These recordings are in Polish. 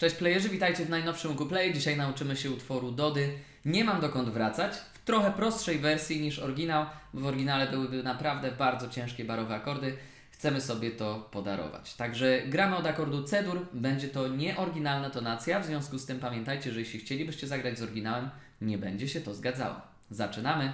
Cześć playerzy, witajcie w najnowszym Play. Dzisiaj nauczymy się utworu Dody. Nie mam dokąd wracać. W trochę prostszej wersji niż oryginał, bo w oryginale byłyby naprawdę bardzo ciężkie barowe akordy. Chcemy sobie to podarować. Także gramy od akordu C-dur. Będzie to nieoryginalna tonacja, w związku z tym pamiętajcie, że jeśli chcielibyście zagrać z oryginałem, nie będzie się to zgadzało. Zaczynamy!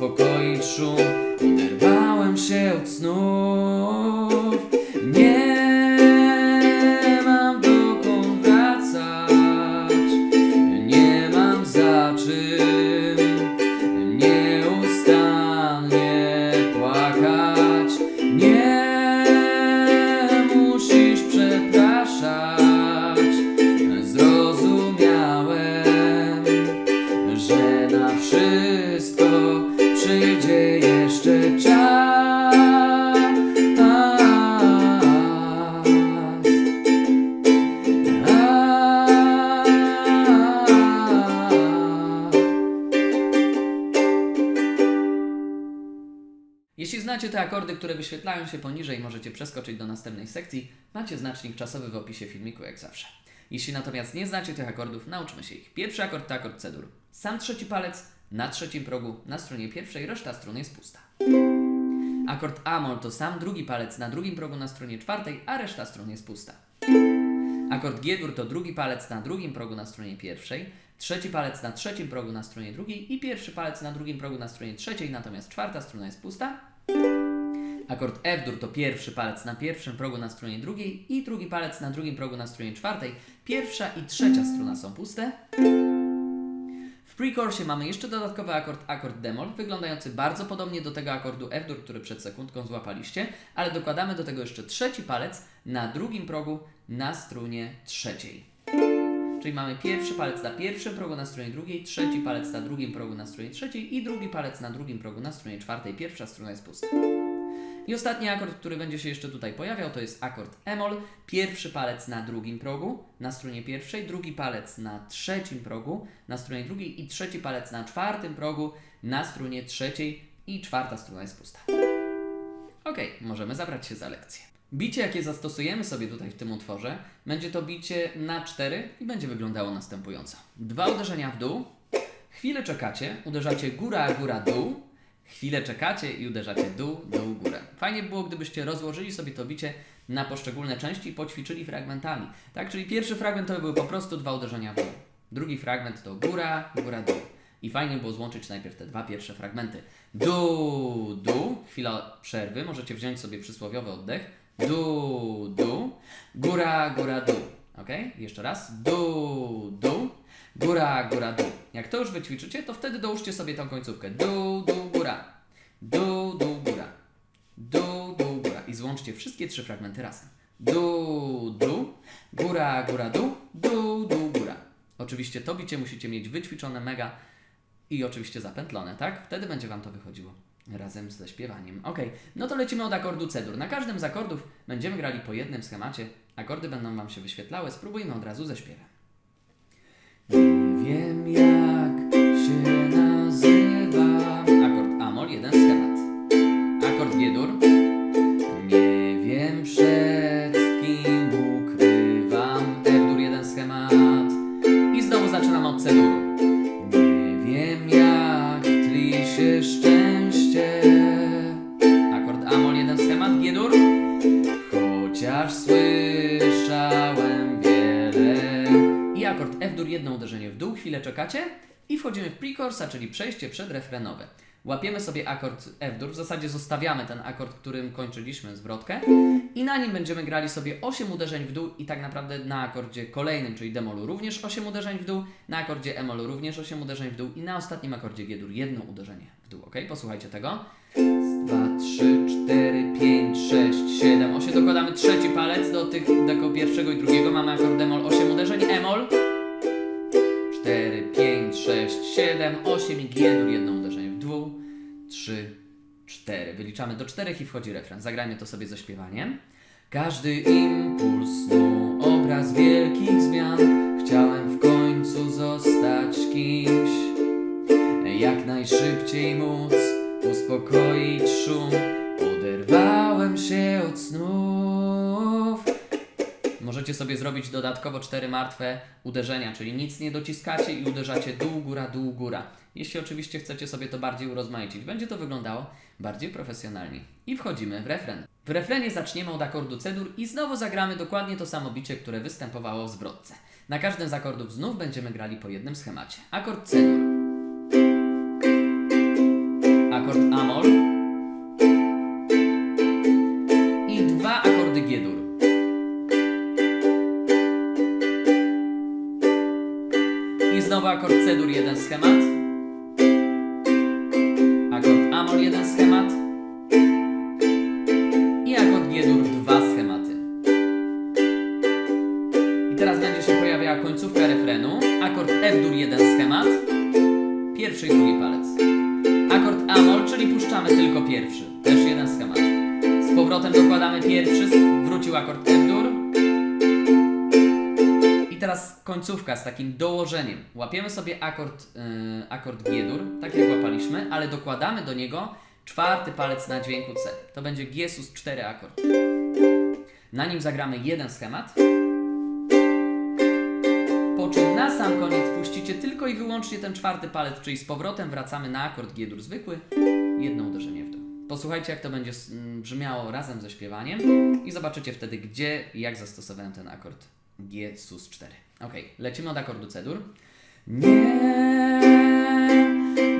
Uspokoić szum Znacie te akordy, które wyświetlają się poniżej, możecie przeskoczyć do następnej sekcji. Macie znacznik czasowy w opisie filmiku, jak zawsze. Jeśli natomiast nie znacie tych akordów, nauczmy się ich. Pierwszy akord to akord C-dur. Sam trzeci palec na trzecim progu na stronie pierwszej, reszta strun jest pusta. Akord A-moll to sam drugi palec na drugim progu na stronie czwartej, a reszta strun jest pusta. Akord G-dur to drugi palec na drugim progu na stronie pierwszej, trzeci palec na trzecim progu na stronie drugiej i pierwszy palec na drugim progu na stronie trzeciej, natomiast czwarta struna jest pusta. Akord F-dur to pierwszy palec na pierwszym progu na stronie drugiej i drugi palec na drugim progu na stronie czwartej. Pierwsza i trzecia struna są puste. W prekursie mamy jeszcze dodatkowy akord, akord bemol, wyglądający bardzo podobnie do tego akordu F-dur, który przed sekundką złapaliście, ale dokładamy do tego jeszcze trzeci palec na drugim progu na strunie trzeciej. Czyli mamy pierwszy palec na pierwszym progu na stronie drugiej, trzeci palec na drugim progu na stronie trzeciej i drugi palec na drugim progu na stronie czwartej. Pierwsza struna jest pusta. I ostatni akord, który będzie się jeszcze tutaj pojawiał, to jest akord E-moll. Pierwszy palec na drugim progu, na stronie pierwszej, drugi palec na trzecim progu, na stronie drugiej i trzeci palec na czwartym progu, na strunie trzeciej i czwarta struna jest pusta. Ok, możemy zabrać się za lekcję. Bicie, jakie zastosujemy sobie tutaj w tym utworze, będzie to bicie na 4 i będzie wyglądało następująco. Dwa uderzenia w dół, chwilę czekacie, uderzacie góra, góra, dół, chwilę czekacie i uderzacie dół, dół, górę. Fajnie by było, gdybyście rozłożyli sobie to bicie na poszczególne części i poćwiczyli fragmentami. Tak, czyli pierwszy fragment to by były po prostu dwa uderzenia w dół. Drugi fragment to góra, góra, dół. I fajnie było złączyć najpierw te dwa pierwsze fragmenty. Dół, dół, chwila przerwy, możecie wziąć sobie przysłowiowy oddech. Dół, dół, góra, góra, dół. Ok? Jeszcze raz. Dół, dół, góra, góra, dół. Jak to już wyćwiczycie, to wtedy dołóżcie sobie tą końcówkę. Dół, dół, góra. Dół, dół, góra. Dół, dół, góra. I złączcie wszystkie trzy fragmenty razem. Dół, dół, góra, góra, dół, dół, dół, góra. Oczywiście to bicie musicie mieć wyćwiczone mega i oczywiście zapętlone, tak? Wtedy będzie Wam to wychodziło razem ze śpiewaniem. Ok, no to lecimy od akordu C-dur. Na każdym z akordów będziemy grali po jednym schemacie. Akordy będą Wam się wyświetlały. Spróbujmy od razu ze śpiewem. Nie wiem jak Chociaż słyszałem wiele. I akord F-dur, jedno uderzenie w dół, chwilę czekacie i wchodzimy w precorsa, czyli przejście przedrefrenowe. łapiemy sobie akord F-dur, w zasadzie zostawiamy ten akord, którym kończyliśmy zwrotkę i na nim będziemy grali sobie 8 uderzeń w dół i tak naprawdę na akordzie kolejnym, czyli demolu również 8 uderzeń w dół, na akordzie emolu również 8 uderzeń w dół i na ostatnim akordzie G-dur jedno uderzenie w dół, ok? Posłuchajcie tego. 2, 3, 4, pierwszego i drugiego. Mamy akord demol 8 uderzeń, emol 4, 5, 6, 7, 8 i G-dur jedno uderzenie w dół. 3, 4. Wyliczamy do 4 i wchodzi refren. Zagrajmy to sobie ze śpiewaniem. Każdy impuls snu, obraz wielkich zmian. Chciałem w końcu zostać kimś. Jak najszybciej móc uspokoić szum. Możecie sobie zrobić dodatkowo cztery martwe uderzenia, czyli nic nie dociskacie i uderzacie dół, góra, dół, góra. Jeśli oczywiście chcecie sobie to bardziej urozmaicić, będzie to wyglądało bardziej profesjonalnie. I wchodzimy w refren. W refrenie zaczniemy od akordu C-dur i znowu zagramy dokładnie to samo bicie, które występowało w zwrotce. Na każdym z akordów znów będziemy grali po jednym schemacie. Akord C-dur. Akord Amol. Akord C-dur, jeden schemat. Akord Amol, jeden schemat. I akord G-dur, dwa schematy. I teraz będzie się pojawiała końcówka refrenu. Akord F-dur, jeden schemat. Pierwszy i drugi palec. Akord Amol, czyli puszczamy tylko pierwszy. Też jeden schemat. Z powrotem dokładamy pierwszy, wrócił akord F-dur. Teraz końcówka z takim dołożeniem. Łapiemy sobie akord, yy, akord G-dur, tak jak łapaliśmy, ale dokładamy do niego czwarty palec na dźwięku C. To będzie G sus 4 akord. Na nim zagramy jeden schemat. Po czym na sam koniec puścicie tylko i wyłącznie ten czwarty palec, czyli z powrotem wracamy na akord G-dur zwykły, jedno uderzenie w dół. Posłuchajcie, jak to będzie mm, brzmiało razem ze śpiewaniem i zobaczycie wtedy, gdzie i jak zastosowałem ten akord G sus 4. Ok, lecimy od akordu C-dur. Nie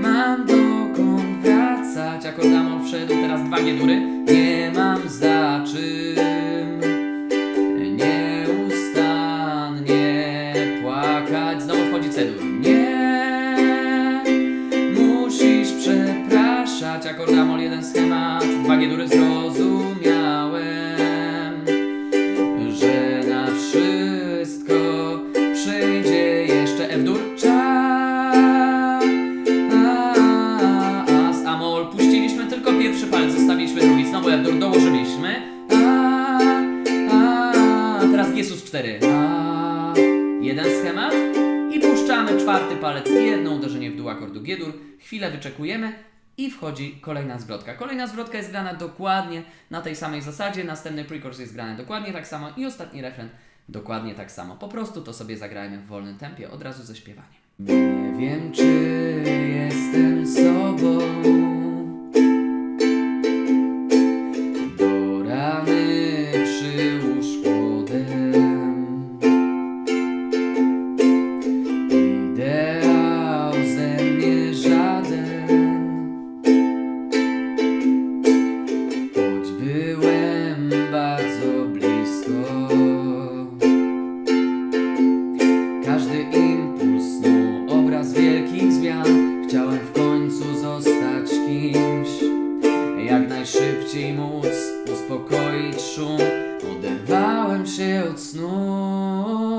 mam dokąd wracać. Akord Amol wszedł, teraz dwa G-dury. Nie mam za czym nieustannie płakać. Znowu wchodzi C-dur. Nie musisz przepraszać. Akord Amol, jeden schemat. Dwa G-dury zrozumiałem, a, teraz G sus 4. A, jeden schemat i puszczamy czwarty palec, jedno uderzenie w dół akordu G-dur. Chwilę wyczekujemy i wchodzi kolejna zwrotka. Kolejna zwrotka jest grana dokładnie na tej samej zasadzie, następny prekurs jest grany dokładnie tak samo i ostatni refren dokładnie tak samo. Po prostu to sobie zagrajmy w wolnym tempie, od razu ze śpiewaniem. Nie wiem, czy jestem sobą. Móc uspokoić szum. Oderwałem się od snów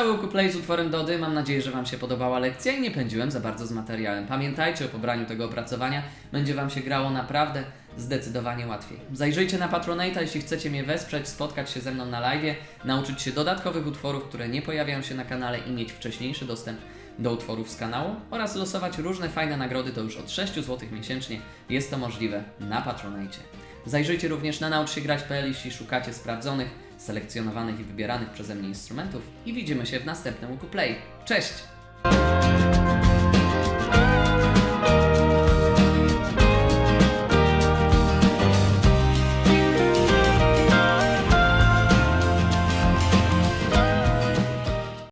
cały ukuplay z utworem Dody. Mam nadzieję, że Wam się podobała lekcja i nie pędziłem za bardzo z materiałem. Pamiętajcie o pobraniu tego opracowania. Będzie Wam się grało naprawdę zdecydowanie łatwiej. Zajrzyjcie na Patronata, jeśli chcecie mnie wesprzeć, spotkać się ze mną na live, nauczyć się dodatkowych utworów, które nie pojawiają się na kanale i mieć wcześniejszy dostęp do utworów z kanału oraz losować różne fajne nagrody to już od 6 zł miesięcznie. Jest to możliwe na Patronite. Zajrzyjcie również na nauczsiegrać.pl, jeśli szukacie sprawdzonych, selekcjonowanych i wybieranych przeze mnie instrumentów i widzimy się w następnym Ukuplay. Cześć!